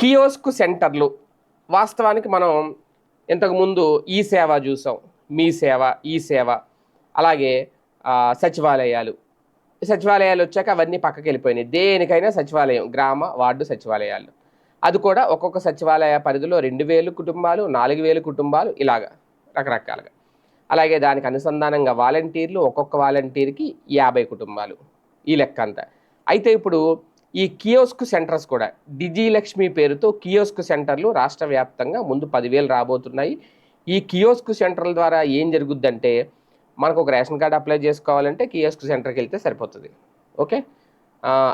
Kiosk సెంటర్లు. వాస్తవానికి మనం ఇంతకుముందు ఈ సేవ చూసాం. మీ సేవ ఈ సేవ. అలాగే సచివాలయాలు. సచివాలయాలు వచ్చాక అవన్నీ పక్కకి వెళ్ళిపోయినాయి. దేనికైనా సచివాలయం గ్రామ వార్డు సచివాలయాలు. అది కూడా ఒక్కొక్క సచివాలయ పరిధిలో రెండు వేలు కుటుంబాలు నాలుగు వేలు కుటుంబాలు ఇలాగా రకరకాలుగా. అలాగే దానికి అనుసంధానంగా వాలంటీర్లు ఒక్కొక్క వాలంటీర్కి యాభై కుటుంబాలు. ఈ లెక్క అంతా అయితే ఇప్పుడు ఈ కియోస్క్ సెంటర్స్ కూడా. డిజిలక్ష్మి పేరుతో కియోస్క్ సెంటర్లు రాష్ట్ర వ్యాప్తంగా ముందు పదివేలు రాబోతున్నాయి. ఈ కియోస్క్ సెంటర్ల ద్వారా ఏం జరుగుద్దంటే మనకు ఒక రేషన్ కార్డు అప్లై చేసుకోవాలంటే కియోస్క్ సెంటర్కి వెళ్తే సరిపోతుంది. ఓకే?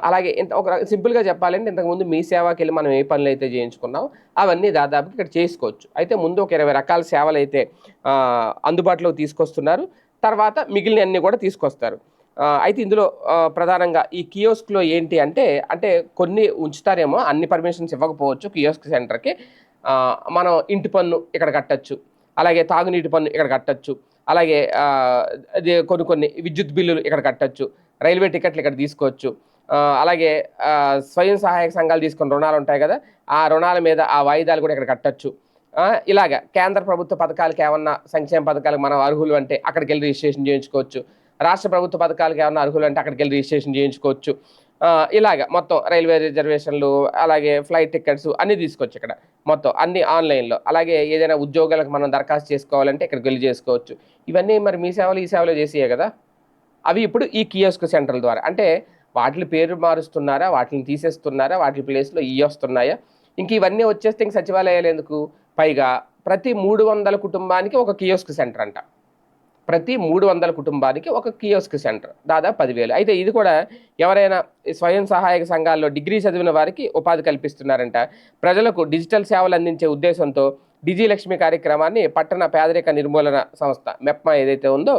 అలాగే ఇంత ఒక సింపుల్గా చెప్పాలంటే ఇంతకుముందు మీ సేవకి వెళ్ళి మనం ఏ పనులు అయితే చేయించుకున్నాం అవన్నీ దాదాపు ఇక్కడ చేసుకోవచ్చు. అయితే ముందు ఒక ఇరవై రకాల సేవలు అయితే అందుబాటులోకి తీసుకొస్తున్నారు. తర్వాత మిగిలిన అన్ని కూడా తీసుకొస్తారు. అయితే ఇందులో ప్రధానంగా ఈ కియోస్క్లో ఏంటి అంటే అంటే కొన్ని ఉంచుతారేమో అన్ని పర్మిషన్స్ ఇవ్వకపోవచ్చు కియోస్క్ సెంటర్కి. మనం ఇంటి పన్ను ఇక్కడ కట్టచ్చు. అలాగే తాగునీటి పన్ను ఇక్కడ కట్టచ్చు. అలాగే అది కొన్ని కొన్ని విద్యుత్ బిల్లులు ఇక్కడ కట్టచ్చు. రైల్వే టికెట్లు ఇక్కడ తీసుకోవచ్చు. అలాగే స్వయం సహాయక సంఘాలు తీసుకున్న రుణాలు ఉంటాయి కదా ఆ రుణాల మీద ఆ వాయిదాలు కూడా ఇక్కడ కట్టచ్చు. ఇలాగ కేంద్ర ప్రభుత్వ పథకాలకు ఏమన్నా సంక్షేమ పథకాలకు మనం అర్హులు అంటే అక్కడికి వెళ్ళి రిజిస్ట్రేషన్ చేయించుకోవచ్చు. రాష్ట్ర ప్రభుత్వ పథకాలకు ఏమైనా అర్హులు అంటే అక్కడికి వెళ్ళి రిజిస్ట్రేషన్ చేయించుకోవచ్చు. ఇలాగ మొత్తం రైల్వే రిజర్వేషన్లు అలాగే ఫ్లైట్ టికెట్స్ అన్నీ తీసుకోవచ్చు ఇక్కడ. మొత్తం అన్ని ఆన్లైన్లో. అలాగే ఏదైనా ఉద్యోగాలకు మనం దరఖాస్తు చేసుకోవాలంటే ఇక్కడికి వెళ్ళి చేసుకోవచ్చు. ఇవన్నీ మరి మీ సేవలు ఈ సేవలు చేసేయే కదా? అవి ఇప్పుడు ఈ కియోస్క్ సెంటర్ల ద్వారా. అంటే వాటి పేరు మారుస్తున్నారా? వాటిని తీసేస్తున్నారా? వాటి ప్లేస్లో ఇవి వస్తున్నాయా? ఇంక ఇవన్నీ వచ్చేస్తే ఇంక సచివాలయాలు ఎందుకు? పైగా ప్రతి మూడు వందల కుటుంబానికి ఒక కియోస్క్ సెంటర్ అంట. ప్రతి మూడు వందల కుటుంబానికి ఒక కియోస్క్ సెంటర్ దాదాపు పదివేలు. అయితే ఇది కూడా ఎవరైనా స్వయం సహాయక సంఘాల్లో డిగ్రీ చదివిన వారికి ఉపాధి కల్పిస్తున్నారంట. ప్రజలకు డిజిటల్ సేవలు అందించే ఉద్దేశంతో డిజిలక్ష్మి కార్యక్రమాన్ని పట్టణ పేదరిక నిర్మూలన సంస్థ మెప్మా ఏదైతే ఉందో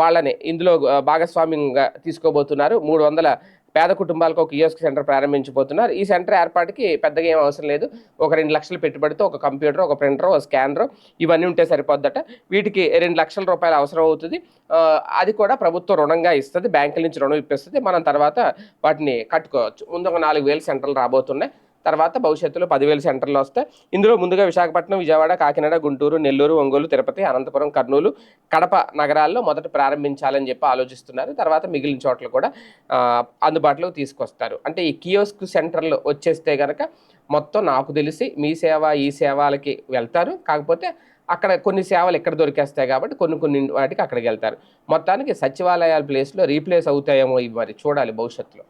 వాళ్ళని ఇందులో భాగస్వామ్యంగా తీసుకోబోతున్నారు. మూడు వందల పేద కుటుంబాలకు ఒక కియోస్క్ సెంటర్ ప్రారంభించబోతున్నారు. ఈ సెంటర్ ఏర్పాటుకి పెద్దగా ఏం అవసరం లేదు. ఒక రెండు లక్షలు పెట్టుబడితో ఒక కంప్యూటర్ ఒక ప్రింటర్ ఒక స్కానర్ ఇవన్నీ ఉంటే సరిపోద్దట. వీటికి రెండు లక్షల రూపాయలు అవసరం అవుతుంది. అది కూడా ప్రభుత్వం రుణంగా ఇస్తుంది. బ్యాంకుల నుంచి రుణం ఇప్పిస్తుంది. మనం తర్వాత వాటిని కట్టుకోవచ్చు. ముందు ఒక నాలుగు వేలు సెంటర్లు రాబోతున్నాయి. తర్వాత భవిష్యత్తులో పదివేల సెంటర్లు వస్తాయి ఇందులో ముందుగా విశాఖపట్నం విజయవాడ కాకినాడ గుంటూరు నెల్లూరు ఒంగోలు తిరుపతి అనంతపురం కర్నూలు కడప నగరాల్లో మొదట ప్రారంభించాలని చెప్పి ఆలోచిస్తున్నారు. తర్వాత మిగిలిన చోట్ల కూడా అందుబాటులోకి తీసుకొస్తారు. అంటే ఈ కియోస్క్ సెంటర్లు వచ్చేస్తే కనుక మొత్తం నాకు తెలిసి మీ సేవ ఈ సేవలకి వెళ్తారు. కాకపోతే అక్కడ కొన్ని సేవలు ఎక్కడ దొరికేస్తాయి కాబట్టి కొన్ని కొన్ని వాటికి అక్కడికి వెళ్తారు. మొత్తానికి సచివాలయాల ప్లేస్లో రీప్లేస్ అవుతాయేమో ఇవి మరి చూడాలి భవిష్యత్తులో.